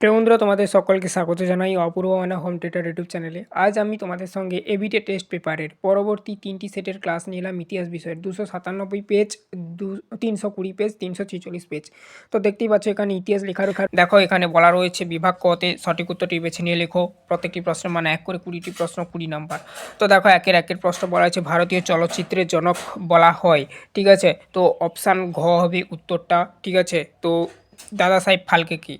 প্রিয় বন্ধুরা? তোমাদের সকলকে স্বাগত জানাই অপূর্ব মানা হোম থিয়েটার ইউটিউব চ্যানেলে আজ আমি তোমাদের সঙ্গে এবিটে টেস্ট পেপারের পরবর্তী তিনটি সেটের ক্লাস নিলাম ইতিহাস বিষয়ের। দুশো সাতানব্বই পেজ দু, তিনশো কুড়ি পেজ তিনশো ছেচল্লিশ পেজ তো দেখতেই পাচ্ছ এখানে ইতিহাস লেখার দেখো, এখানে বলা রয়েছে বিভাগ কতে সঠিক উত্তরটি বেছে নিয়ে লেখো। প্রত্যেকটি প্রশ্ন মানে এক করে কুড়িটি প্রশ্ন, কুড়ি নাম্বার তো দেখো, একের একের প্রশ্ন বলা হয়েছে, ভারতীয় চলচ্চিত্রের জনক বলা হয়। ঠিক আছে? তো অপশান ঘ হবে উত্তরটা। ঠিক আছে? তো দাদা সাহেব ফালকে কি?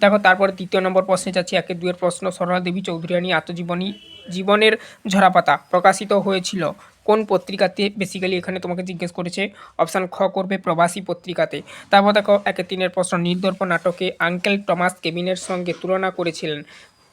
দেখো, তারপরে তৃতীয় নম্বর প্রশ্নে যাচ্ছি। একে দুয়ের প্রশ্ন সরলা দেবী চৌধুরানী আত্মজীবনী, জীবনের ঝরাপাতা প্রকাশিত হয়েছিল কোন পত্রিকাতে? বেসিক্যালি এখানে তোমাকে জিজ্ঞেস করেছে অপশান খ করবে প্রবাসী পত্রিকাতে। তারপর দেখো, একে তিনের প্রশ্ন, নির্দর্প নাটকে আঙ্কেল টমাস কেবিনের সঙ্গে তুলনা করেছিলেন।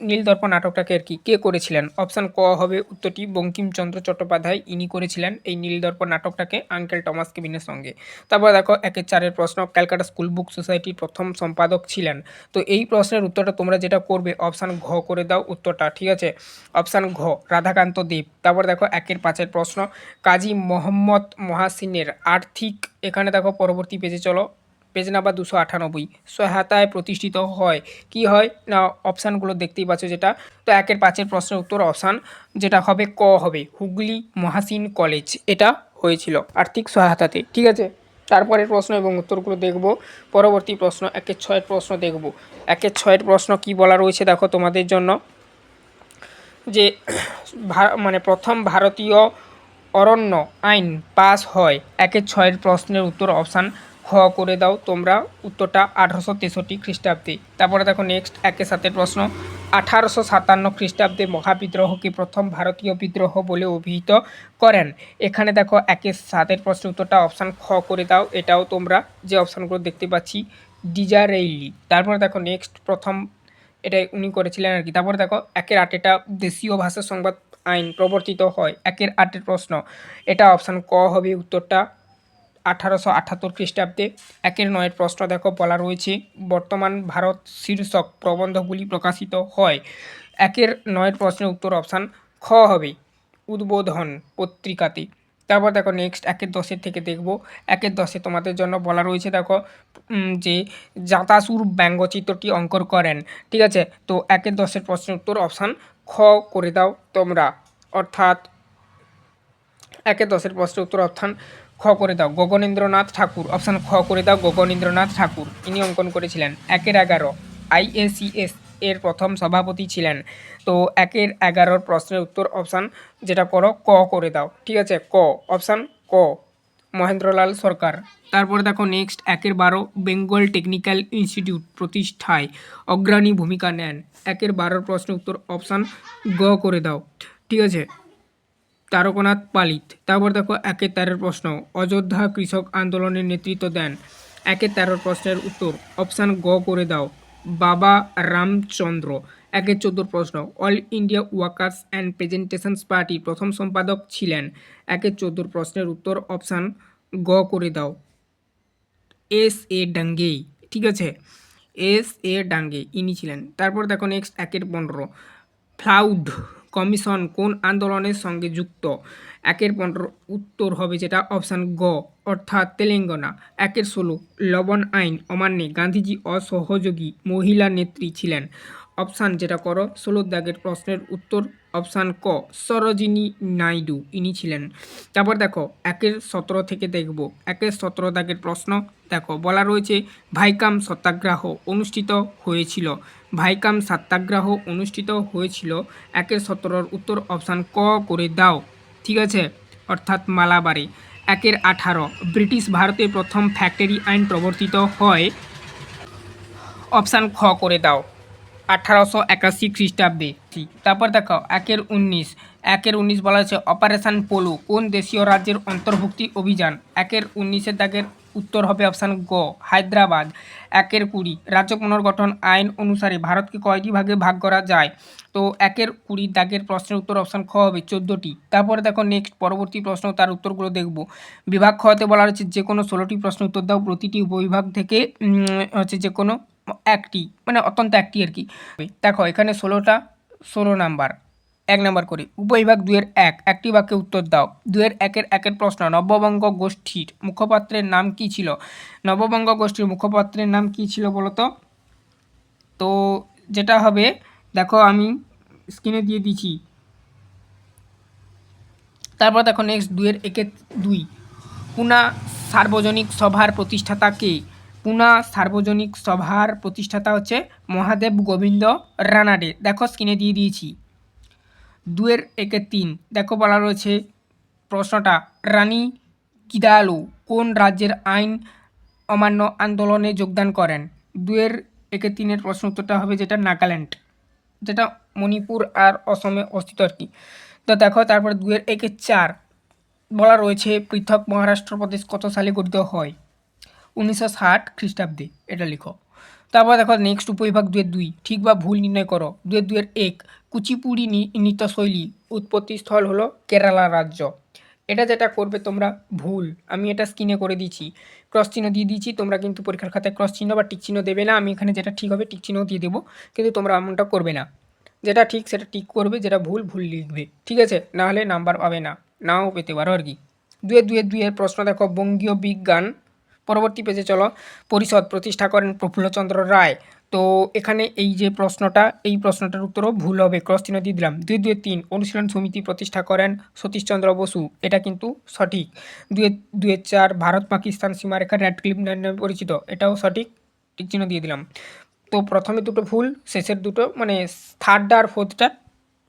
নীলদর্প নাটকটাকে আর কি, কে করেছিলেন? অপশান ক হবে উত্তরটি বঙ্কিমচন্দ্র চট্টোপাধ্যায়। ইনি করেছিলেন এই নীলদর্প নাটকটাকে আঙ্কেল টমাস কেবিনের সঙ্গে। তারপর দেখো, একের চারের প্রশ্ন, ক্যালকাটা স্কুল বুক সোসাইটির প্রথম সম্পাদক ছিলেন। তো এই প্রশ্নের উত্তরটা তোমরা যেটা করবে, অপশান ঘ করে দাও উত্তরটা, ঠিক আছে? অপশান ঘ, রাধাকান্ত দেব। তারপর দেখো, একের পাঁচের প্রশ্ন, কাজী মোহাম্মদ মহাসিনের আর্থিক, এখানে দেখো পরবর্তী পেজে চলো পেজ নাম্বার দুশো আটানব্বই। সহায়তায় প্রতিষ্ঠিত হয়। কি হয়? না, অপশানগুলো দেখতেই পাচ্ছ যেটা। তো একের পাঁচের প্রশ্নের উত্তর অপশান, যেটা হবে ক হবে, হুগলি মহাসিন কলেজ। এটা হয়েছিল আর্থিক সহায়তাতে। ঠিক আছে? তারপরের প্রশ্ন এবং উত্তরগুলো দেখব। পরবর্তী প্রশ্ন, একের ছয়ের প্রশ্ন দেখব। একের ছয়ের প্রশ্ন কি বলা রয়েছে দেখো তোমাদের জন্য? যে মানে প্রথম ভারতীয় অরণ্য আইন পাস হয়। একের ছয়ের প্রশ্নের উত্তর অপশান খ করে দাও, তোমরা উত্তরটা আঠারোশো তেষট্টি খ্রিস্টাব্দে। তারপরে দেখো নেক্সট একের সাথে প্রশ্ন, আঠারোশো সাতান্ন খ্রিস্টাব্দে মহাবিদ্রোহকে প্রথম ভারতীয় বিদ্রোহ বলে অভিহিত করেন? এখানে দেখো একের সাতের প্রশ্নের উত্তরটা অপশান খ করে দাও, এটাও তোমরা যে অপশানগুলো দেখতে পাচ্ছি, ডিজারেইলি। তারপরে দেখো নেক্সট প্রথম এটাই উনি করেছিলেন আর কি। তারপরে দেখো একের আট এটা দেশীয় ভাষা সংবাদ আইন প্রবর্তিত হয়। একের আটের প্রশ্ন, এটা অপশান ক হবে উত্তরটা। আঠারোশো আটাত্তর খ্রিস্টাব্দে একের নয়ের প্রশ্ন দেখো বলা রয়েছে, বর্তমান ভারত শীর্ষক প্রবন্ধগুলি প্রকাশিত হয়। একের নয়ের প্রশ্নের উত্তর অপশান খ হবে, উদ্বোধন পত্রিকাতে। তারপর দেখো নেক্সট একের দশের থেকে দেখব। একের দশে তোমাদের জন্য বলা রয়েছে দেখো যে জাতাসুর ব্যঙ্গচিত্রটি অঙ্কন করেন। ঠিক আছে? তো একের দশের প্রশ্নের উত্তর অপশান খ করে দাও তোমরা। অর্থাৎ একের দশের প্রশ্নের উত্তর খ করে দাও। গগনেন্দ্রনাথ ঠাকুর অপশান খ করে দাও, গগনেন্দ্রনাথ ঠাকুর। ইনি অঙ্কন করেছিলেন একের এগারো। আইএসিএস এর প্রথম সভাপতি ছিলেন। তো একের এগারোর প্রশ্নের উত্তর অপশান যেটা করো, ক করে দাও। ঠিক আছে? ক অপশান ক। মহেন্দ্রলাল সরকার। তারপরে দেখো নেক্সট একের বারো, বেঙ্গল টেকনিক্যাল ইনস্টিটিউট প্রতিষ্ঠায় অগ্রণী ভূমিকা নেন। একের বারোর প্রশ্নের উত্তর অপশান গ করে দাও। ঠিক আছে? তারকনাথ পালিত। তারপর দেখো একের তেরোর প্রশ্ন। অযোধ্যা কৃষক আন্দোলনের নেতৃত্ব দেন। একের তেরোর প্রশ্নের উত্তর। অপশান গ করে দাও। বাবা রামচন্দ্র। একের চোদ্দোর প্রশ্ন। All India workers and presentations পার্টির প্রথম সম্পাদক ছিলেন। একের চোদ্দোর প্রশ্নের উত্তর। অপশান গ করে দাও। এস এ ডাঙ্গেই। ঠিক আছে? এস এ ডাঙ্গে ইনি ছিলেন। তারপর দেখো নেক্সট একের পনেরো। ফ্লাউড। কমিশন কোন আন্দোলনের সঙ্গে যুক্ত? একের পনেরো উত্তর হবে যেটা অপশান গ, অর্থাৎ তেলেঙ্গানা। একের ষোলো, লবণ আইন। অমান্যে গান্ধীজি অসহযোগী মহিলা নেত্রী ছিলেন। অপশান যেটা করো, ষোলো দাগের প্রশ্নের উত্তর অপশান ক, সরোজিনী নাইডু। ইনি ছিলেন। তারপর দেখো, একের সতেরো থেকে দেখব। একের সতেরো দাগের প্রশ্ন, দেখো, বলা রয়েছে, ভাইকাম সত্যাগ্রহ অনুষ্ঠিত হয়েছিল। ভাইকাম সত্যাগ্রহ অনুষ্ঠিত হয়েছিল। একের সতেরোর উত্তর অপশান ক করে দাও। ঠিক আছে? অর্থাৎ মালাবারে। একের আঠারো, ব্রিটিশ ভারতে প্রথম ফ্যাক্টরি আইন প্রবর্তিত হয়। অপশান খ করে দাও। আঠারোশো একাশি খ্রিস্টাব্দে। তারপর দেখো, একের উনিশ। একের উনিশ বলা হয়েছে অপারেশন পোলো কোন দেশীয় রাজ্যের অন্তর্ভুক্তি অভিযান? একের উনিশের দাগের উত্তর হবে অপশান গ, হায়দ্রাবাদ। একের কুড়ি রাজ্য পুনর্গঠন আইন অনুসারে ভারতকে কয়টি ভাগে ভাগ করা যায়? তো একের কুড়ি দাগের প্রশ্নের উত্তর অপশান খ হবে চোদ্দোটি। তারপরে দেখো নেক্সট পরবর্তী প্রশ্ন, তার উত্তরগুলো দেখব। বিভাগ খতে বলা হচ্ছে যে কোনো ষোলোটি প্রশ্ন উত্তর দাও, প্রতিটি উপবিভাগ থেকে হচ্ছে যে কোনো একটি মানে অত্যন্ত একটি আর কি। দেখো, এখানে ষোলোটা, ষোলো নাম্বার, এক নাম্বার করে। উপবিভাগ দুয়ের এক, একটি বাক্যে উত্তর দাও। দুয়ের একের একের প্রশ্ন, নববঙ্গ গোষ্ঠীর মুখপাত্রের নাম কি ছিল? নববঙ্গ গোষ্ঠীর মুখপাত্রের নাম কি ছিল বলো তো যেটা হবে, দেখো, আমি স্ক্রিনে দিয়ে দিচ্ছি। তারপর দেখো নেক্সট দুইয়ের একে দুই। পুনা সার্বজনিক সভার প্রতিষ্ঠাতা কে? পুনা সার্বজনিক সভার প্রতিষ্ঠাতা হচ্ছে মহাদেব গোবিন্দ রানাডে। দেখো স্ক্রিনে দিয়ে দিয়েছি। দুয়ের একে তিন। দেখো বলা রয়েছে প্রশ্নটা, রানী কিদালু কোন রাজ্যের আইন অমান্য আন্দোলনে যোগদান করেন? দুয়ের একে তিনের প্রশ্ন উত্তরটা হবে যেটা নাগাল্যান্ড, যেটা মণিপুর আর অসমে অবস্থিত আর কি। তো দেখো, তারপর দুয়ের একে চার। বলা রয়েছে পৃথক মহারাষ্ট্র প্রদেশ কত সালে গঠিত হয়? উনিশশো ষাট খ্রিস্টাব্দে, এটা লিখো। তারপর দেখো নেক্সট উপবিভাগ দুয়ের দুই, ঠিক বা ভুল নির্ণয় করো। দুয়ের দুয়ের এক, কুচিপুড়ি নি- নৃত্যশৈলী, উৎপত্তি স্থল হলো কেরালা রাজ্য। এটা যেটা করবে তোমরা, ভুল। আমি এটা স্ক্রিনে করে দিয়েছি। ক্রস চিহ্ন দিয়ে দিয়েছি, তোমরা কিন্তু পরীক্ষার খাতায় ক্রস চিহ্ন বা টিক চিহ্ন দেবে না। আমি এখানে যেটা ঠিক হবে টিক চিহ্ন দিয়ে দেবো, কিন্তু তোমরা এমনটা করবে না। যেটা ঠিক, সেটা টিক করবে, যেটা ভুল ভুল লিখবে। ঠিক আছে? নাহলে নাম্বার পাবে না। নাও পেতে পারো আর কি। দুয়ে দুয়ে দুইয়ের প্রশ্ন দেখো, বঙ্গীয় বিজ্ঞান পরবর্তী পেজে চলো। পরিষদ প্রতিষ্ঠা করেন প্রফুল্লচন্দ্র রায়। তো এখানে এই যে প্রশ্নটা, এই প্রশ্নটার উত্তরও ভুল হবে। ক্রস চিহ্ন দিয়ে দিলাম। দুই দুই তিন, অনুশীলন সমিতি প্রতিষ্ঠা করেন সতীশচন্দ্র বসু। এটা কিন্তু সঠিক। দুই দুই চার, ভারত পাকিস্তান সীমারেখা রেড ক্লিপ নামে পরিচিত। এটাও সঠিক। টিক চিহ্ন দিয়ে দিলাম। তো প্রথমে দুটো ভুল, শেষের দুটো মানে থার্ডটা আর ফোর্থটা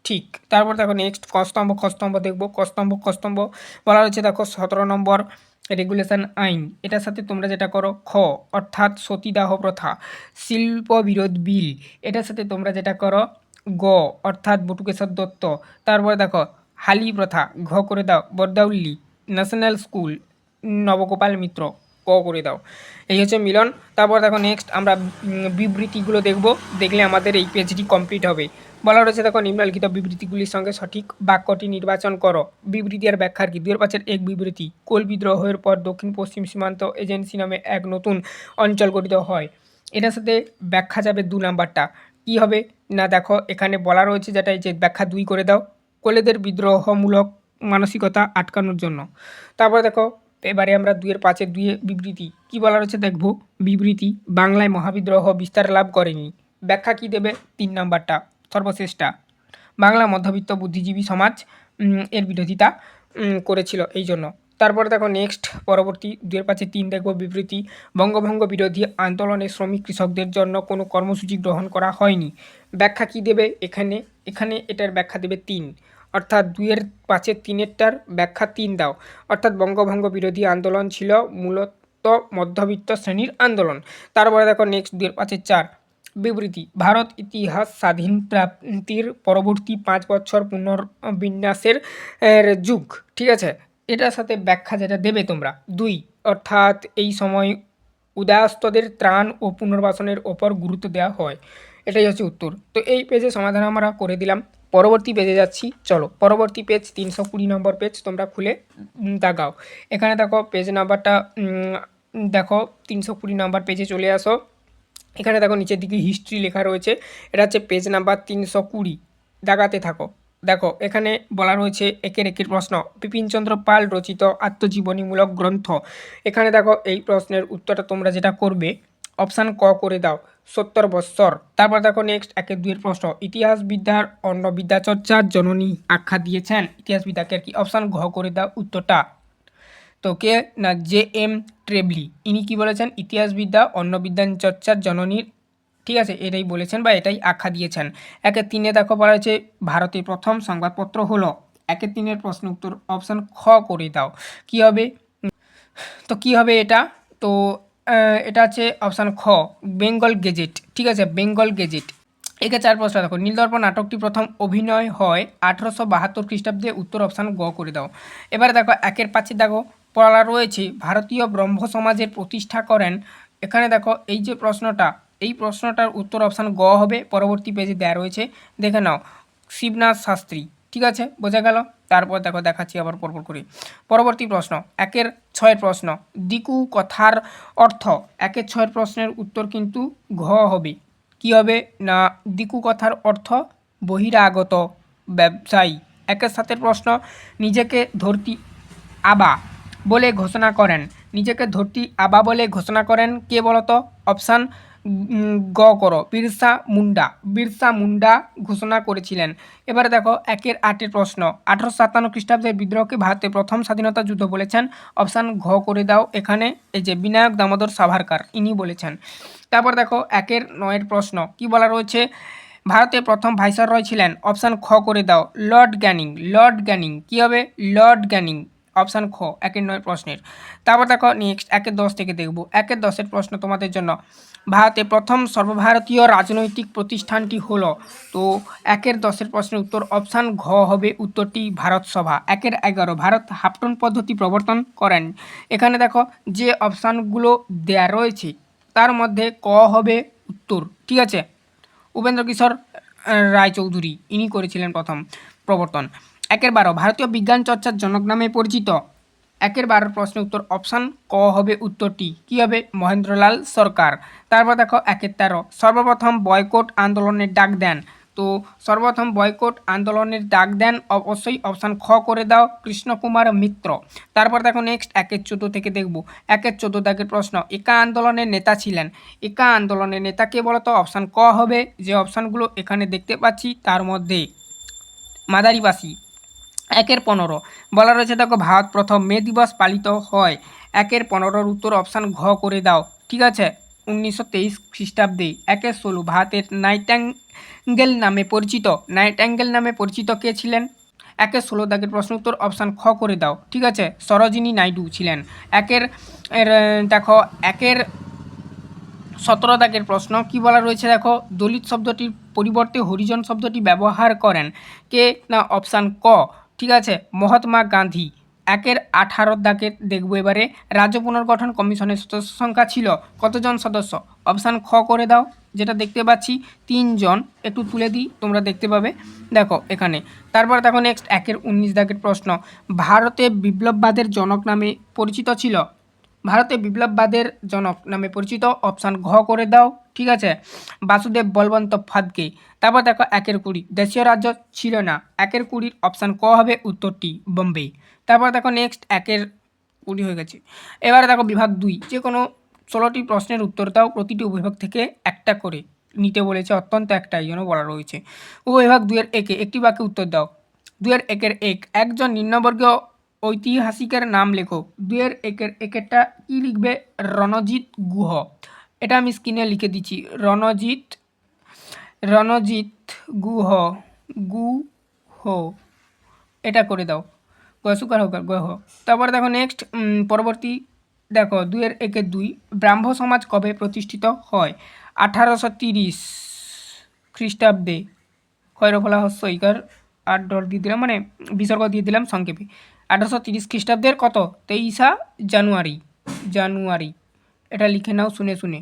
ঠিক। তারপর দেখো নেক্সট কস্তম্ভ খস্তম্ভ দেখব। কস্তম্ভ খস্তম্ভ বলা হয়েছে দেখো সতেরো নম্বর। রেগুলেশন আইন। এটার সাথে তোমরা যেটা করো, খ, অর্থাৎ সতীদাহ প্রথা শিল্প বিরোধ বিল। এটার সাথে তোমরা যেটা করো, গ, অর্থাৎ বটুকেশ্বর দত্ত। তারপর দেখো, হালি প্রথা, ঘ করে দাও, বরদাউল্লি, ন্যাশনাল স্কুল, নবগোপাল মিত্র, ক করে দাও। এই হচ্ছে মিলন। তারপর দেখো নেক্সট আমরা বিবৃতিগুলো দেখব। দেখলে আমাদের এই পেজটি কমপ্লিট হবে। বলা রয়েছে দেখো, নিম্নলিখিত বিবৃতিগুলির সঙ্গে সঠিক বাক্যটি নির্বাচন করো। বিবৃতি আর ব্যাখ্যার কি? দুয়ের পাঁচের এক বিবৃতি, কোল বিদ্রোহের পর দক্ষিণ পশ্চিম সীমান্ত এজেন্সি নামে এক নতুন অঞ্চল গঠিত হয়। এটার সাথে ব্যাখ্যা যাবে দু নাম্বারটা। কি হবে? না, দেখো, এখানে বলা রয়েছে যেটা যে ব্যাখ্যা দুই করে দাও। কোলেদের বিদ্রোহমূলক মানসিকতা আটকানোর জন্য। তারপর দেখো, এবারে আমরা দুইয়ের পাঁচের দুইয়ে বিবৃতি। কি বলা রয়েছে দেখব? বিবৃতি, বাংলায় মহাবিদ্রোহ বিস্তার লাভ করেনি। ব্যাখ্যা কি দেবে? তিন নাম্বারটা। সর্বশেষটা বাংলা মধ্যবিত্ত বুদ্ধিজীবী সমাজ এর বিরোধিতা করেছিল এই জন্য। তারপরে দেখো নেক্সট পরবর্তী দুয়ের পাশে তিন দেখব বিবৃতি। বঙ্গভঙ্গ বিরোধী আন্দোলনে শ্রমিক কৃষকদের জন্য কোনো কর্মসূচি গ্রহণ করা হয়নি। ব্যাখ্যা কি দেবে এখানে? এখানে এটার ব্যাখ্যা দেবে তিন। অর্থাৎ দুইয়ের পাঁচের তিনেরটার ব্যাখ্যা তিন দাও। অর্থাৎ বঙ্গভঙ্গ বিরোধী আন্দোলন ছিল মূলত মধ্যবিত্ত শ্রেণির আন্দোলন। তারপরে দেখো নেক্সট দুয়ের পাঁচের চার। বিবৃতি। ভারত ইতিহাস স্বাধীন প্রাপ্তির পরবর্তী পাঁচ বছর পুনর্বিন্যাসের যুগ। ঠিক আছে? এটার সাথে ব্যাখ্যা যেটা দেবে তোমরা। দুই, অর্থাৎ এই সময় উদয়াস্তদের ত্রাণ ও পুনর্বাসনের ওপর গুরুত্ব দেওয়া হয়। এটাই হচ্ছে উত্তর। তো এই পেজে সমাধান আমরা করে দিলাম। পরবর্তী পেজে যাচ্ছি। চলো, পরবর্তী পেজ তিনশো কুড়ি নম্বর পেজ তোমরা খুলে দাগাও এখানে দেখো, পেজ নাম্বারটা দেখো, তিনশো কুড়ি নাম্বার পেজে চলে আসো। এখানে দেখো নিচের দিকে হিস্ট্রি লেখা রয়েছে। এটা হচ্ছে পেজ নাম্বার তিনশো কুড়ি। দাগাতে থাকো। দেখো, এখানে বলা রয়েছে একের একের প্রশ্ন। বিপিনচন্দ্র পাল রচিত আত্মজীবনীমূলক গ্রন্থ। এখানে দেখো এই প্রশ্নের উত্তরটা তোমরা যেটা করবে অপশান ক করে দাও, সত্তর বৎসর। তারপর দেখো নেক্সট একের দুইয়ের প্রশ্ন। ইতিহাসবিদ্যার অন্য বিদ্যাচর্চার জননী আখ্যা দিয়েছেন। ইতিহাসবিদ্যাকে আর কি? অপশান ঘ করে দাও উত্তরটা। তো কে না জে এম ট্রেবলি। ইনি কি বলেছেন? ইতিহাসবিদ্যা অন্য বিজ্ঞান চর্চার জননীর, ঠিক আছে, এটাই বলেছেন বা এটাই আখ্যা দিয়েছেন। একে তিনে দেখো, বলা হয়েছে, ভারতের প্রথম সংবাদপত্র হলো। একে তিনের প্রশ্ন উত্তর অপশান খ করে দাও। কি হবে? তো কি হবে এটা? তো এটা হচ্ছে অপশান খ, বেঙ্গল গেজেট। ঠিক আছে, বেঙ্গল গেজেট। একে চার প্রশ্ন দেখো নীলদর্পণ নাটকটি প্রথম অভিনয় হয় আঠারোশো বাহাত্তর খ্রিস্টাব্দে? উত্তর অপশান গ করে দাও। এবারে দেখো, একের পাঁচে দেখো পড়া রয়েছে, ভারতীয় ব্রহ্ম সমাজের প্রতিষ্ঠা করেন। এখানে দেখো, এই যে প্রশ্নটা, এই প্রশ্নটার উত্তর অপশান গ হবে, পরবর্তী পেজে দেয়া রয়েছে। দেখে নাও, শিবনাথ শাস্ত্রী, ঠিক আছে? বোঝা গেল? তারপর দেখো, দেখাচ্ছি আবার পরপর করে। পরবর্তী প্রশ্ন, একের ছয়ের প্রশ্ন, দিকু কথার অর্থ, একের ছয়ের প্রশ্নের উত্তর কিন্তু ঘ হবে। কি হবে? না, দিকু কথার অর্থ বহিরাগত, ব্যবসায়ী। একের সাথের প্রশ্ন, নিজেকে ধরতি, আবা। বলে ঘোষণা করেন। নিজেকে ধরতি আবা বলে ঘোষণা করেন। কে বলতো? অপশান গ করো। বিরসা মুন্ডা। বিরসা মুন্ডা ঘোষণা করেছিলেন। এবারে দেখো, একের আটের প্রশ্ন। আঠারোশো সাতান্ন খ্রিস্টাব্দের বিদ্রোহকে ভারতের প্রথম স্বাধীনতা যুদ্ধ বলেছেন। অপশান, ঘ করে দাও। এখানে এই যে বিনায়ক দামোদর সাভারকার, ইনি বলেছেন। তারপর দেখো, একের নয়ের প্রশ্ন। কি বলা রয়েছে? ভারতের প্রথম ভাইসরয় ছিলেন। অপশান, খ করে দাও। লর্ড গ্যানিং। লর্ড গ্যানিং। কী হবে? লর্ড গ্যানিং। অপশান খ, একের নয় প্রশ্নের। তারপর দেখো নেক্সট একের দশ থেকে দেখব। একের দশের প্রশ্ন তোমাদের জন্য। ভারতে প্রথম সর্বভারতীয় রাজনৈতিক প্রতিষ্ঠানটি হল, তো একের দশের প্রশ্নের উত্তর অপশান ঘ হবে উত্তরটি ভারত সভা। একের এগারো, ভারত হাফটন পদ্ধতি প্রবর্তন করেন। এখানে দেখো, যে অপশানগুলো দেয়া রয়েছে, তার মধ্যে ক হবে উত্তর, ঠিক আছে? উপেন্দ্র কিশোর রায়চৌধুরী, ইনি করেছিলেন প্রথম প্রবর্তন। একের বারো ভারতীয় বিজ্ঞান চর্চার জনক নামে পরিচিত। একের বারোর প্রশ্নের উত্তর অপশান ক হবে উত্তরটি। কী হবে? মহেন্দ্রলাল সরকার। তারপর দেখো একের তেরো সর্বপ্রথম বয়কট আন্দোলনের ডাক দেন। তো সর্বপ্রথম বয়কট আন্দোলনের ডাক দেন অবশ্যই অপশান খ করে দাও, কৃষ্ণকুমার মিত্র। তারপর দেখো নেক্সট একের চোদ্দ থেকে দেখব। একের চোদ্দ দাগের প্রশ্ন, একা আন্দোলনের নেতা ছিলেন? একা আন্দোলনের নেতা কে বলতো? অপশান ক হবে। যে অপশানগুলো এখানে দেখতে পাচ্ছি, তার মধ্যে মাদারিবাসী। একের পনেরো। বলা রয়েছে দেখো, ভারত প্রথম মে দিবস পালিত হয়। একের পনেরোর উত্তর অপশান ঘ করে দাও। ঠিক আছে? উনিশশো তেইশ খ্রিস্টাব্দে একের ষোলো ভারতের নাইটাঙ্গেল নামে পরিচিত। নাইটাঙ্গেল নামে পরিচিত কে ছিলেন? একের ষোলো দাগের প্রশ্ন উত্তর অপশান খ করে দাও। ঠিক আছে? সরোজিনী নাইডু ছিলেন। একের দেখো, একের সতেরো দাগের প্রশ্ন কি বলা রয়েছে দেখো? দলিত শব্দটির পরিবর্তে হরিজন শব্দটি ব্যবহার করেন। কে? না, অপশান ক। ঠিক আছে, মহাত্মা গান্ধী। একের আঠারো দাগের দেখব এবারে। রাজ্য পুনর্গঠন কমিশনের সদস্য সংখ্যা ছিল কতজন সদস্য? অপশান খ করে দাও, যেটা দেখতে পাচ্ছি। তিনজন, একটু তুলে দিই, তোমরা দেখতে পাবে। দেখো, এখানে। তারপর দেখো নেক্সট একের উনিশ দাগের প্রশ্ন। ভারতে বিপ্লববাদের জনক নামে পরিচিত ছিল ভারতে বিপ্লববাদের জনক নামে পরিচিত অপশান ঘ করে দাও, ঠিক আছে? বাসুদেব, বলবন্ত, ফাদকে। তারপর দেখো একের কুড়ি। দেশীয় রাজ্য ছিল না। একের কুড়ির অপশান ক হবে উত্তরটি, বোম্বে। তারপর দেখো নেক্সট একের কুড়ি হয়ে গেছে। এবারে দেখো বিভাগ দুই। যে কোনো ষোলোটি প্রশ্নের উত্তর দাও, প্রতিটি উপবিভাগ থেকে একটা করে। নিতে বলেছে অত্যন্ত একটা, এই জন্য বলা রয়েছে। উপবিভাগ দুয়ের একে। একটি বাক্যে উত্তর দাও। দুয়ের একের এক। একজন নিম্নবর্গীয় ঐতিহাসিকের নাম লেখো দুয়ের একের, একেরটা কী লিখবে? রণজিৎ গুহ। এটা আমি স্ক্রিনে লিখে দিচ্ছি রণজিৎ রণজিৎ গুহ গুহ। এটা করে দাও। গসুকার হোক গহ। তারপর দেখো নেক্সট পরবর্তী দেখো, দুইয়ের একের দুই। ব্রাহ্ম সমাজ কবে প্রতিষ্ঠিত হয়? আঠারোশো তিরিশ খ্রিস্টাব্দে। খয়রফলা হস্য ইকার আট ডর দিয়ে দিলাম মানে বিসর্গ দিয়ে দিলাম সংক্ষেপে। আঠারোশো তিরিশ খ্রিস্টাব্দের কত? তেইশা জানুয়ারি। জানুয়ারি। এটা লিখে নাও, শুনে শুনে।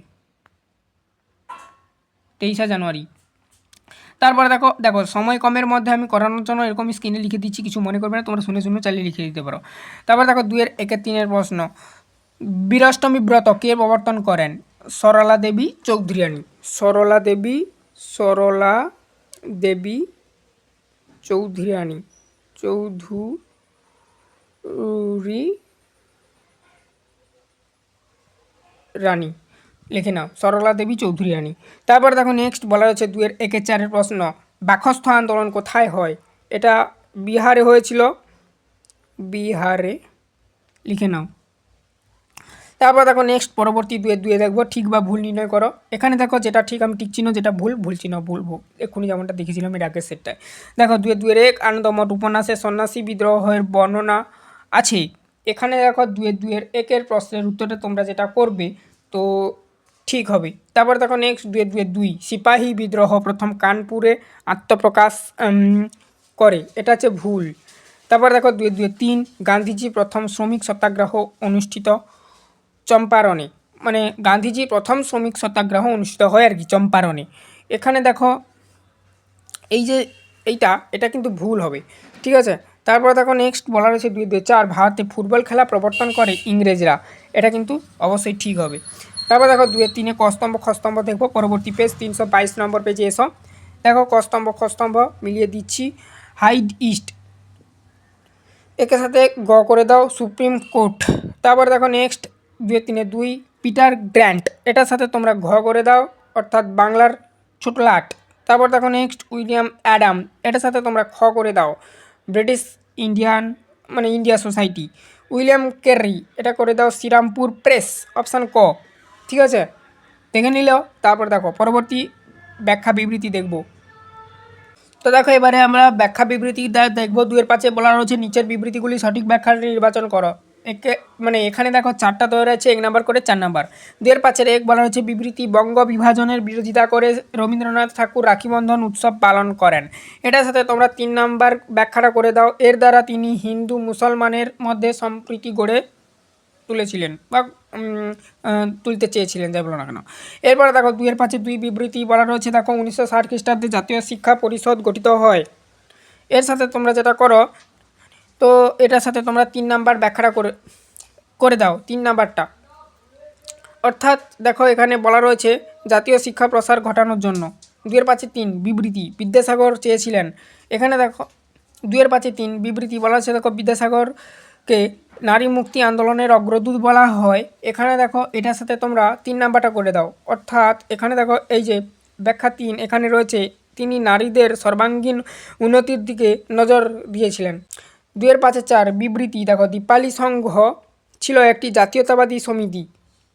তেইশা জানুয়ারি। তারপরে দেখো দেখো, সময় কমের মধ্যে আমি করানোর জন্য এরকম স্ক্রিনে লিখে দিচ্ছি, কিছু মনে করবে না, তোমরা শুনে শুনে চালিয়ে লিখে দিতে পারো। তারপর দেখো, দুইয়ের একের তিনের প্রশ্ন। বীরাষ্টমী ব্রত কে প্রবর্তন করেন? সরলা দেবী, চৌধুরিয়ানী। সরলা দেবী সরলা দেবী, চৌধুরিয়ানী। চৌধুরী রানী, লিখে নাও। সরলা দেবী চৌধুরী রানী। তারপর দেখো নেক্সট বলা হয়েছে দুয়ের একে চারের প্রশ্ন বাকস্থ আন্দোলন কোথায় হয়? এটা বিহারে হয়েছিল। বিহারে, লিখে নাও। তারপর দেখো নেক্সট পরবর্তী দুয়ে দুয়ে দেখব, ঠিক বা ভুল নির্ণয় করো। এখানে দেখো যেটা ঠিক, আমি টিক চিহ্ন, যেটা ভুল ভুল চিহ্ন, ভুল এক্ষুনি যেমনটা দেখেছিলাম, এর আগের সেটটায়। দেখো দুয়ে দুয়ের এক আনন্দমঠ উপন্যাসে সন্ন্যাসী বিদ্রোহের বর্ণনা আছে এখানে দেখো দুয়ে দুয়ের একের প্রশ্নের উত্তরে তোমরা যেটা করবে, তো ঠিক হবে। তারপর দেখো নেক্সট দুয়ে দুয়ে দুই, সিপাহী বিদ্রোহ প্রথম কানপুরে আত্মপ্রকাশ করে। এটা হচ্ছে ভুল। তারপর দেখো দুয়ে দুয়ে তিন, গান্ধীজি প্রথম শ্রমিক সত্যাগ্রহ অনুষ্ঠিত চম্পারণে। মানে গান্ধীজি প্রথম শ্রমিক সত্যাগ্রহ অনুষ্ঠিত হয় আর কি, চম্পারণে। এখানে দেখো এই যে এইটা, এটা কিন্তু ভুল হবে। ঠিক আছে? তারপর দেখো নেক্সট বলা রয়েছে দুই দুই চার, ভারতে ফুটবল খেলা প্রবর্তন করে ইংরেজরা। এটা কিন্তু অবশ্যই ঠিক হবে। তারপর দেখো দুয়ের তিনে কস্তম্ভ খস্তম্ভ দেখব, পরবর্তী পেজ তিনশো বাইশ নম্বর পেজে এসো। দেখো কস্তম্ভ খস্তম্ভ মিলিয়ে দিচ্ছি। Hyde East. একের সাথে গ করে দাও, সুপ্রিম কোর্ট। তারপর দেখো নেক্সট দুই তিনে দুই, পিটার গ্র্যান্ট। এটার সাথে তোমরা ঘ করে দাও, অর্থাৎ বাংলার ছোট লাট তারপর দেখো নেক্সট উইলিয়াম অ্যাডাম। এটার সাথে তোমরা খ করে দাও। ব্রিটিশ ইন্ডিয়ান মানে ইন্ডিয়া সোসাইটি। উইলিয়াম কেরি, এটা করে দাও শ্রীরামপুর প্রেস, অপশান ক। ঠিক আছে? দেখে নিলেও তারপর দেখো, পরবর্তী ব্যাখ্যা বিবৃতি দেখব। তো দেখো, এবারে আমরা ব্যাখ্যা বিবৃতি দেখব, দুয়ের পাশে বলা রয়েছে নিচের বিবৃতিগুলি সঠিক ব্যাখ্যা নির্বাচন করো। একে মানে এখানে দেখো চারটা তৈরি আছে এক নাম্বার করে চার নাম্বার। দুয়ের পাঁচের এক বলা হচ্ছে বিবৃতি বঙ্গ বিভাজনের বিরোধিতা করে রবীন্দ্রনাথ ঠাকুর রাখি বন্ধন উৎসব পালন করেন। এটার সাথে তোমরা তিন নাম্বার ব্যাখ্যাটা করে দাও। এর দ্বারা তিনি হিন্দু মুসলমানের মধ্যে সম্প্রীতি গড়ে তুলেছিলেন বা তুলতে চেয়েছিলেন, যাই বলো না কেন। এরপরে দেখো দুইয়ের পাঁচে দুই বিবৃতি বলা রয়েছে, দেখো উনিশশো ষাট খ্রিস্টাব্দে জাতীয় শিক্ষা পরিষদ গঠিত হয়। এর সাথে তোমরা যেটা করো তো এটার সাথে তোমরা তিন নাম্বার ব্যাখ্যাটা করে করে দাও, তিন নাম্বারটা। অর্থাৎ দেখো এখানে বলা রয়েছে জাতীয় শিক্ষা প্রসার ঘটানোর জন্য। দুয়ের পাঁচে তিন, বিবৃতি, বিদ্যাসাগর চেয়েছিলেন। এখানে দেখো দুয়ের পাঁচে তিন, বিবৃতি বলা হচ্ছে দেখো বিদ্যাসাগরকে নারী মুক্তি আন্দোলনের অগ্রদূত বলা হয়। এখানে দেখো, এটার সাথে তোমরা তিন নাম্বারটা করে দাও। অর্থাৎ এখানে দেখো, এই যে ব্যাখ্যা তিন, এখানে রয়েছে, তিনি নারীদের সর্বাঙ্গীন উন্নতির দিকে নজর দিয়েছিলেন। দুয়ের পাঁচে চার বিবৃতি দেখো, দীপালি সংঘ ছিল একটি জাতীয়তাবাদী সমিতি।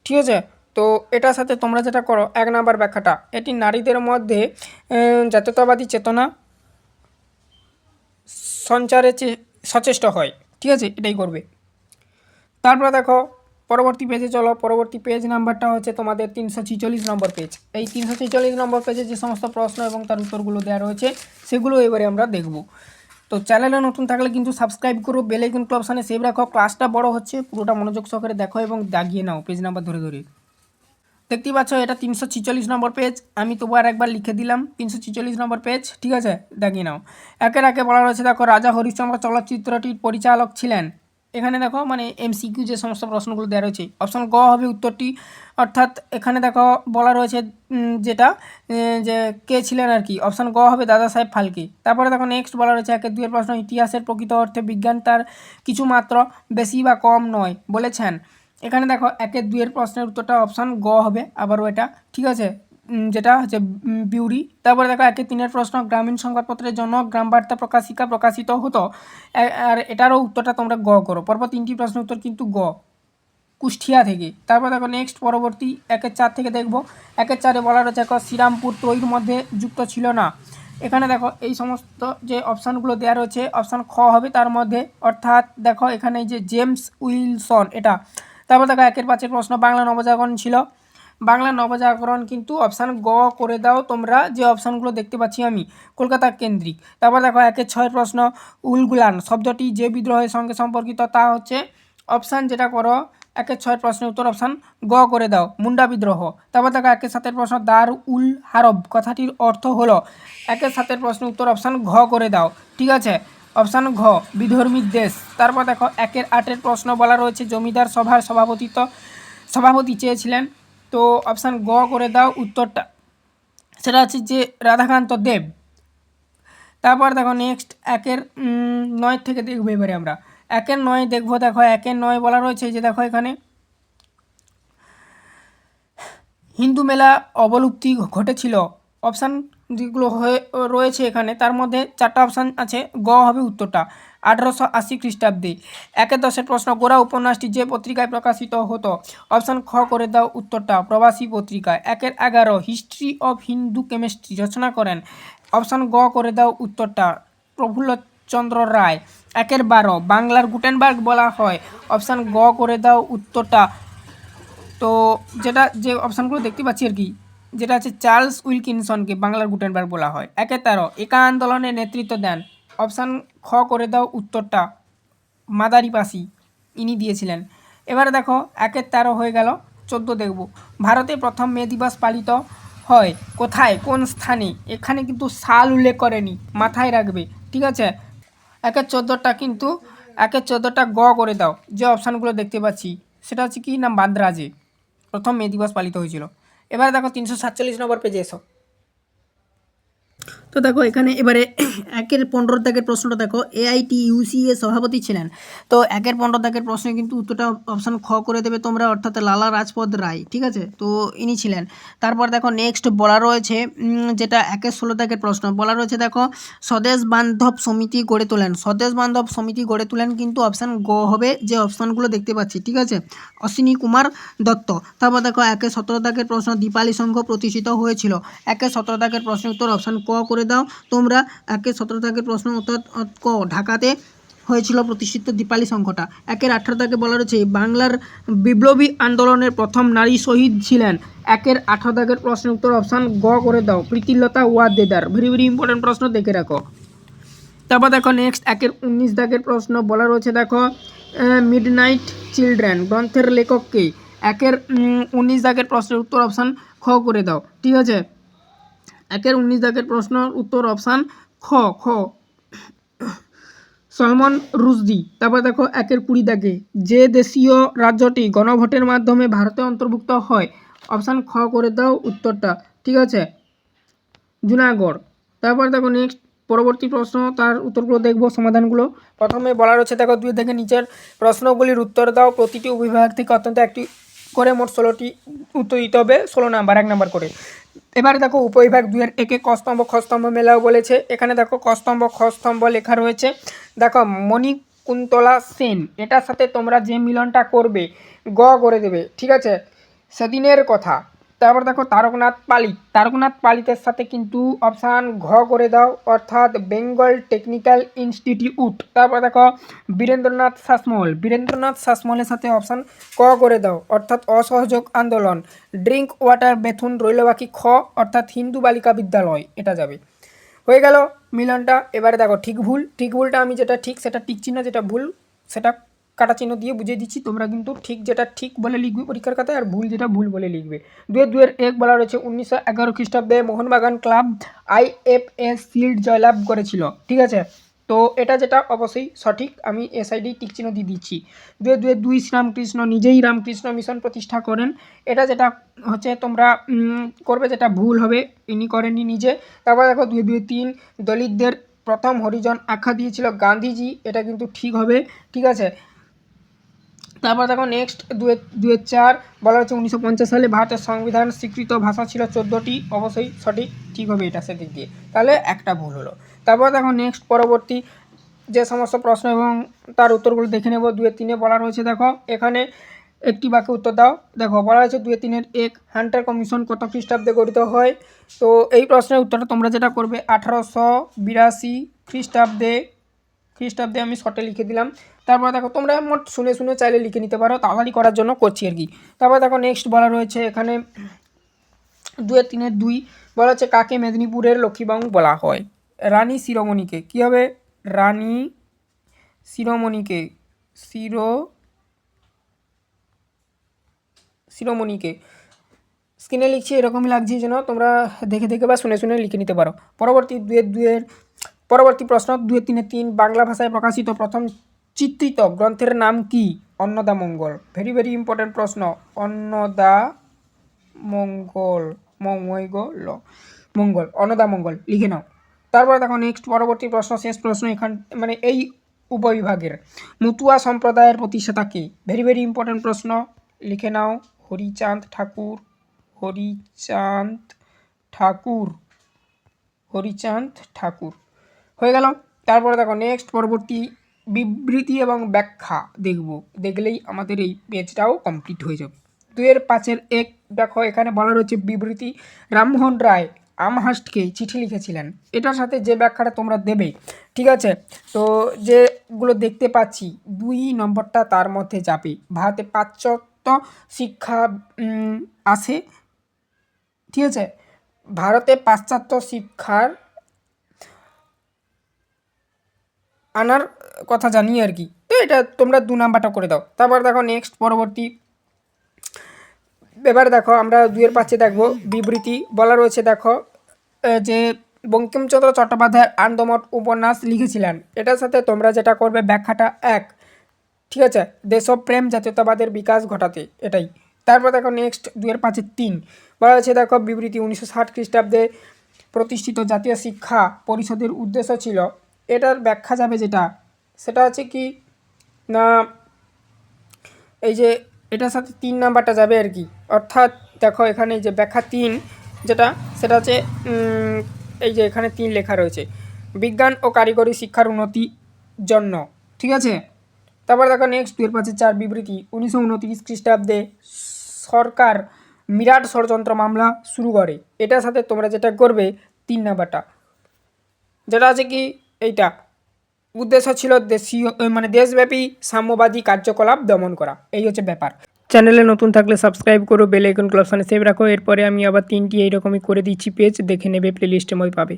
ঠিক আছে? তো এটার সাথে তোমরা যেটা করো, এক নাম্বার ব্যাখ্যাটা। এটি নারীদের মধ্যে জাতীয়তাবাদী চেতনা সঞ্চারে সচেষ্ট হয়। ঠিক আছে? এটাই করবে। তারপরে দেখো, পরবর্তী পেজে চলো। পরবর্তী পেজ নাম্বারটা হচ্ছে তোমাদের তিনশো ছিচল্লিশ নম্বর পেজ এই তিনশো ছিচল্লিশ নম্বর পেজে যে সমস্ত প্রশ্ন এবং তার উত্তরগুলো দেওয়া রয়েছে, সেগুলো এবারে আমরা দেখব। তো চ্যানেলে নতুন থাকলে কিন্তু সাবস্ক্রাইব করো বেল আইকন অপশানে সেভ রাখো। ক্লাসটা বড় হচ্ছে, পুরোটা মনোযোগ সহকারে দেখো এবং দাগিয়ে নাও পেজ নাম্বার ধরে ধরে। দেখতেই পাচ্ছ, এটা তিনশো ছিচল্লিশ নম্বর পেজ আমি তবু আর একবার লিখে দিলাম, তিনশো ছিচল্লিশ নম্বর পেজ ঠিক আছে? দাগিয়ে নাও। একের একে বলা রয়েছে দেখো, রাজা হরিশ্চন্দ্র চলচ্চিত্রটির পরিচালক ছিলেন। এখানে দেখো মানে এমসিকিউ যে সমস্ত প্রশ্নগুলো দেওয়া রয়েছে অপশন গ হবে উত্তরটি। অর্থাৎ এখানে দেখো, বলা রয়েছে যেটা যে কে ছিলেন আর কি অপশন গ হবে দাদা সাহেব ফালকে। তারপরে দেখো নেক্সট বলা রয়েছে, একের দুইয়ের প্রশ্ন, ইতিহাসের প্রকৃত অর্থে বিজ্ঞান তার কিছু মাত্র, বেশি বা কম নয়, বলেছেন। এখানে দেখো, একের দুইয়ের প্রশ্নের উত্তরটা অপশান গ হবে, আবারও এটা, ঠিক আছে? যেটা হচ্ছে বিউরি। তারপরে দেখো একের তিনের প্রশ্ন, গ্রামীণ সংবাদপত্রের জন্য গ্রাম বার্তা প্রকাশিকা প্রকাশিত হতো। আর এটারও উত্তরটা তোমরা গ করো। পরপর তিনটি প্রশ্নের উত্তর কিন্তু গ। কুষ্টিয়া থেকে। তারপর দেখো নেক্সট পরবর্তী, একের চার থেকে দেখব। একের চারে বলা রয়েছে, দেখো, শ্রীরামপুর ত্রয়ীর মধ্যে যুক্ত ছিল না। এখানে দেখো, এই সমস্ত যে অপশানগুলো দেওয়া রয়েছে, অপশান খ হবে তার মধ্যে। অর্থাৎ দেখো, এখানে যে জেমস উইলসন, এটা। তারপর দেখো, একের পাঁচের প্রশ্ন, বাংলা নবজাগরণ ছিল। বাংলা নবজাগরণ কিন্তু অপশান গ করে দাও তোমরা, যে অপশানগুলো দেখতে পাচ্ছি আমি, কলকাতা কেন্দ্রিক। তারপর দেখো একের ছয়ের প্রশ্ন, উলগুলান, শব্দটি যে বিদ্রোহের সঙ্গে সম্পর্কিত, তা হচ্ছে অপশান যেটা করো, একের ছয়ের প্রশ্নের উত্তর অপশান গ করে দাও, মুন্ডা বিদ্রোহ। তারপর দেখো একের সাতের প্রশ্ন দার উল হারব, কথাটির অর্থ হলো, একের সাতের প্রশ্নের উত্তর অপশান ঘ করে দাও। ঠিক আছে? অপশান ঘ, বিধর্মী দেশ। তারপর দেখো একের আটের প্রশ্ন বলা রয়েছে, জমিদার সভার সভাপতিত্ব, সভাপতি চেয়েছিলেন তো অপশান গ করে দাও উত্তরটা। সেটা হচ্ছে যে রাধাকান্ত দেব। তারপর দেখো নেক্সট একের নয় থেকে দেখব এবারে আমরা। একের নয় দেখব, দেখো একের নয় বলা রয়েছে যে দেখো এখানে। হিন্দু মেলা অবলুপ্তি ঘটেছিল। অপশান যেগুলো হয়ে, রয়েছে এখানে। তার মধ্যে চারটা অপশান আছে, গ হবে উত্তরটা। আঠারোশো আশি খ্রিস্টাব্দে একে দশের প্রশ্ন, গোড়া উপন্যাসটি যে পত্রিকায় প্রকাশিত হতো? অপশান খ করে দাও উত্তরটা, প্রবাসী পত্রিকায়। একের এগারো হিস্ট্রি অফ হিন্দু কেমিস্ট্রি রচনা করেন। অপশান গ করে দাও উত্তরটা, প্রফুল্লচন্দ্র রায়। একের বারো, বাংলার গুটেনবার্গ বলা হয়। অপশান গ করে দাও উত্তরটা। তো যেটা, যে অপশানগুলো দেখতে পাচ্ছি আর কি যেটা আছে চার্লস উইলকিনসনকে বাংলার গুটেনবার্গ বলা হয়। একে তেরো একা আন্দোলনে নেতৃত্ব দেন। অপশান খ করে দাও উত্তরটা। মাদারি পাসি ইনি দিয়েছিলেন। এবারে দেখো একের তেরো হয়ে গেল, চোদ্দ দেখব। ভারতে প্রথম মে দিবস পালিত হয় কোথায়? কোন স্থানে? এখানে কিন্তু সাল উল্লেখ করেনি, মাথায় রাখবে, ঠিক আছে? একের চোদ্দোটা কিন্তু একের চোদ্দোটা গ করে দাও, যে অপশানগুলো দেখতে পাচ্ছি। সেটা হচ্ছে কি? না বাদ্রাজে প্রথম মে দিবস পালিত হয়েছিল। এবারে দেখো তিনশো সাতচল্লিশ নম্বর পেজে এসো। তো দেখো এখানে এবারে একের পনেরো দাগের প্রশ্নটা দেখো এআইটি ইউসি এর সভাপতি ছিলেন। তো একের পনেরো দাগের প্রশ্নে কিন্তু উত্তরটা অপশান খ করে দেবে তোমরা, অর্থাৎ লালা রাজপথ রায়, ঠিক আছে? তো ইনি ছিলেন। তারপর দেখো নেক্সট বলা রয়েছে যেটা একের ষোলো দাগের প্রশ্ন। বলা রয়েছে দেখো, স্বদেশ বান্ধব সমিতি গড়ে তোলেন। স্বদেশ বান্ধব সমিতি গড়ে তোলেন কিন্তু অপশান গ হবে, যে অপশানগুলো দেখতে পাচ্ছি, ঠিক আছে? অশ্বিনী কুমার দত্ত। তারপর দেখো একে সতেরো দাগের প্রশ্ন, দীপালি সংঘ প্রতিষ্ঠিত হয়েছিল। একে সতেরো দাগের প্রশ্নের উত্তর অপশান ক করে দাও। তোমরা একে সতেরো দাগের প্রশ্ন উত্তর, ক, ঢাকাতে হয়েছিল প্রতিষ্ঠিত দীপালি সংঘটা একের আঠারো দাগে বলা রয়েছে, বাংলার বিপ্লবী আন্দোলনের প্রথম নারী শহীদ ছিলেন। একের আঠারো দাগের প্রশ্নের উত্তর অপশান গ করে দাও। Pritilata Waddedar very very important প্রশ্ন, দেখে রাখো। তারপর দেখো নেক্সট একের উনিশ দাগের প্রশ্ন বলা রয়েছে, দেখো মিড নাইট চিলড্রেন গ্রন্থের লেখককে একের উনিশ দাগের প্রশ্নের উত্তর অপশান খ করে দাও। ঠিক আছে? একের উনিশ দাগের প্রশ্ন উত্তর অপশান খ খ। সলমন রুশদি তারপর দেখো একের কুড়ি দাগে। যে দেশীয় রাজ্যটি গণভোটের মাধ্যমে ভারতে অন্তর্ভুক্ত হয় অপশান খ করে দাও উত্তরটা ঠিক আছে? জুনাগড় তারপর দেখো নেক্সট পরবর্তী প্রশ্ন তার উত্তরগুলো দেখব, সমাধানগুলো। প্রথমে বলা রয়েছে দেখো দুই থেকে নিচের প্রশ্নগুলির উত্তর দাও। প্রতিটি উপবিভাগ থেকে অত্যন্ত একটি করে মোট ষোলোটি উত্তর দিতে হবে ষোলো নাম্বার এক নাম্বার করে এবারে দেখো উপবিভাগ দুইয়ের একে কস্তম্ভ, খস্তম্ভ মেলাও বলেছে। এখানে দেখো কস্তম্ভ, খস্তম্ভ লেখা রয়েছে। দেখো মণিকুন্তলা সেন, এটার সাথে তোমরা যে মিলনটা করবে, গ করে দেবে, ঠিক আছে? সেদিনের কথা। তারপর দেখো তারকনাথ পালিত তারকনাথ পালিতের সাথে কিন্তু অপশান ঘ করে দাও, অর্থাৎ বেঙ্গল টেকনিক্যাল ইনস্টিটিউট তারপর দেখো বীরেন্দ্রনাথ শাসমল। বীরেন্দ্রনাথ শাসমলের সাথে অপশান ক করে দাও, অর্থাৎ অসহযোগ আন্দোলন। ড্রিঙ্ক ওয়াটার বেথুন রইল বাকি খ, অর্থাৎ হিন্দু বালিকা বিদ্যালয়, এটা যাবে। হয়ে গেল মিলনটা। এবারে দেখো ঠিক ভুল। ঠিক ভুলটা আমি যেটা ঠিক, সেটা টিক চিহ্ন, যেটা ভুল, সেটা কাটা চিহ্ন দিয়ে বুঝিয়ে দিচ্ছি, তোমরা কিন্তু ঠিক যেটা ঠিক বলে লিখবে পরীক্ষার খাতায় আর ভুল যেটা ভুল বলে লিখবে। দুয়ে দুয়ের এক বলা রয়েছে, উনিশশো এগারো খ্রিস্টাব্দে মোহনবাগান ক্লাব আইএফএস শিল্ড জয়লাভ করেছিল, ঠিক আছে? তো এটা যেটা অবশ্যই সঠিক, আমি এসআইডি টিক চিহ্ন দিয়ে দিচ্ছি। দুয়ে দুয়ে দুই শ্রীরামকৃষ্ণ নিজেই রামকৃষ্ণ মিশন প্রতিষ্ঠা করেন। এটা যেটা হচ্ছে তোমরা করবে যেটা ভুল হবে, ইনি করেননি নিজে। তারপর দেখো দুই দুই তিন, দলিতদের প্রথম হরিজন আখ্যা দিয়েছিল গান্ধীজি, এটা কিন্তু ঠিক হবে, ঠিক আছে? তারপর দেখো নেক্সট দুয়ে দুয়ের চার, বলা হচ্ছে উনিশশো পঞ্চাশ সালে ভারতের সংবিধান স্বীকৃত ভাষা ছিল চোদ্দোটি। অবশ্যই সঠিক, ঠিক হবে এটা সেদিক দিয়ে। তাহলে একটা ভুল হলো। তারপর দেখো নেক্সট পরবর্তী যে সমস্ত প্রশ্ন এবং তার উত্তরগুলো দেখে নেব। দুয়ে তিনে বলা রয়েছে দেখো, এখানে একটি বাক্যে উত্তর দাও। দেখো, বলা হয়েছে দুয়ে তিনের এক হান্টার কমিশন কত খ্রিস্টাব্দে গঠিত হয়? তো এই প্রশ্নের উত্তরটা তোমরা যেটা করবে, আঠারোশো বিরাশি খ্রিস্টাব্দে খ্রিস্টাব্দে আমি শর্টে লিখে দিলাম। তারপর দেখো, তোমরা মোট শুনে শুনে চাইলে লিখে নিতে পারো, তাড়াতাড়ি করার জন্য করছি আর কি। তারপর দেখো নেক্সট বলা রয়েছে, এখানে দুয়ের তিনের দুই বলা হচ্ছে, কাকে মেদিনীপুরের লক্ষ্মীবাবু বলা হয়? রানী শিরোমণিকে। কী হবে? রানী শিরোমণিকে। শিরো শিরোমণিকে। স্ক্রিনে লিখছি, এরকমই লাগছে যেন, তোমরা দেখে দেখে বা শুনে শুনে লিখে নিতে পারো। পরবর্তী দুয়ের দুয়ের, পরবর্তী প্রশ্ন, দুয়ের তিনে তিন, বাংলা ভাষায় প্রকাশিত প্রথম চিত্রিত গ্রন্থের নাম কি? Annada Mangal. Very very important প্রশ্ন। অন্নদা মঙ্গল। মঙ্গল। মঙ্গল। অন্নদা মঙ্গল। লিখে নাও। তারপরে দেখো নেক্সট পরবর্তী প্রশ্ন, শেষ প্রশ্ন এখান মানে এই উপবিভাগের। মতুয়া সম্প্রদায়ের প্রতিষ্ঠাতা কে? ভেরি ভেরি ইম্পর্ট্যান্ট প্রশ্ন। লিখে নাও। হরিচাঁদ ঠাকুর। হরিচাঁদ ঠাকুর। হরিচাঁদ ঠাকুর। হয়ে গেল। তারপরে দেখো নেক্সট পরবর্তী বিবৃতি এবং ব্যাখ্যা দেখব। দেখলেই আমাদের এই পেজটাও কমপ্লিট হয়ে যাবে। দুয়ের পাঁচের এক, দেখো এখানে বলা রয়েছে বিবৃতি। রামমোহন রায় আমহাস্টকে চিঠি লিখেছিলেন। এটার সাথে যে ব্যাখ্যাটা তোমরা দেবে, ঠিক আছে? তো যেগুলো দেখতে পাচ্ছি, দুই নম্বরটা তার মধ্যে যাবে। ভারতে পাশ্চাত্য শিক্ষা আছে, ঠিক আছে? ভারতে পাশ্চাত্য শিক্ষার আনার কথা জানি আর কি। তো এটা তোমরা দু নাম্বারটা করে দাও। তারপর দেখো নেক্সট পরবর্তী। এবার দেখো আমরা দুয়ের পাচ্ছে দেখব বিবৃতি। বলা রয়েছে দেখো যে বঙ্কিমচন্দ্র চট্টোপাধ্যায় আনন্দমঠ উপন্যাস লিখেছিলেন। এটার সাথে তোমরা যেটা করবে, ব্যাখ্যাটা এক। ঠিক আছে? দেশপ্রেম জাতীয়তাবাদের বিকাশ ঘটাতে, এটাই। তারপর দেখো নেক্সট দুয়ের পাঁচের তিন। বলা হয়েছে দেখো বিবৃতি উনিশশো ষাট খ্রিস্টাব্দে প্রতিষ্ঠিত জাতীয় শিক্ষা পরিষদের উদ্দেশ্য ছিল এটার ব্যাখ্যা যাবে যেটা, সেটা হচ্ছে কি, না, এই যে এটার সাথে তিন নাম্বারটা যাবে আর কি। অর্থাৎ দেখো এখানে যে ব্যাখ্যা তিন যেটা, সেটা হচ্ছে এই যে এখানে তিন লেখা রয়েছে, বিজ্ঞান ও কারিগরি শিক্ষার উন্নতির জন্য, ঠিক আছে? তারপর দেখো নেক্সট দুয়ের পাঁচে চার বিবৃতি, উনিশশো উনত্রিশ খ্রিস্টাব্দে সরকার বিরাট ষড়যন্ত্র মামলা শুরু করে। এটার সাথে তোমরা যেটা করবে, তিন নাম্বারটা। যেটা আছে কি এইটা। উদ্দেশ্য ছিল দেশীয় মানে দেশব্যাপী সাম্যবাদী কার্যকলাপ দমন করা। এই হচ্ছে ব্যাপার। চ্যানেলে নতুন থাকলে সাবস্ক্রাইব করো, বেল আইকন ক্লাবসানে সেভ রাখো। এরপরে আমি আবার তিনটি এইরকমই করে দিচ্ছি পেজ, দেখে নেবে প্লে প্লেলিস্টের মধ্যে পাবে।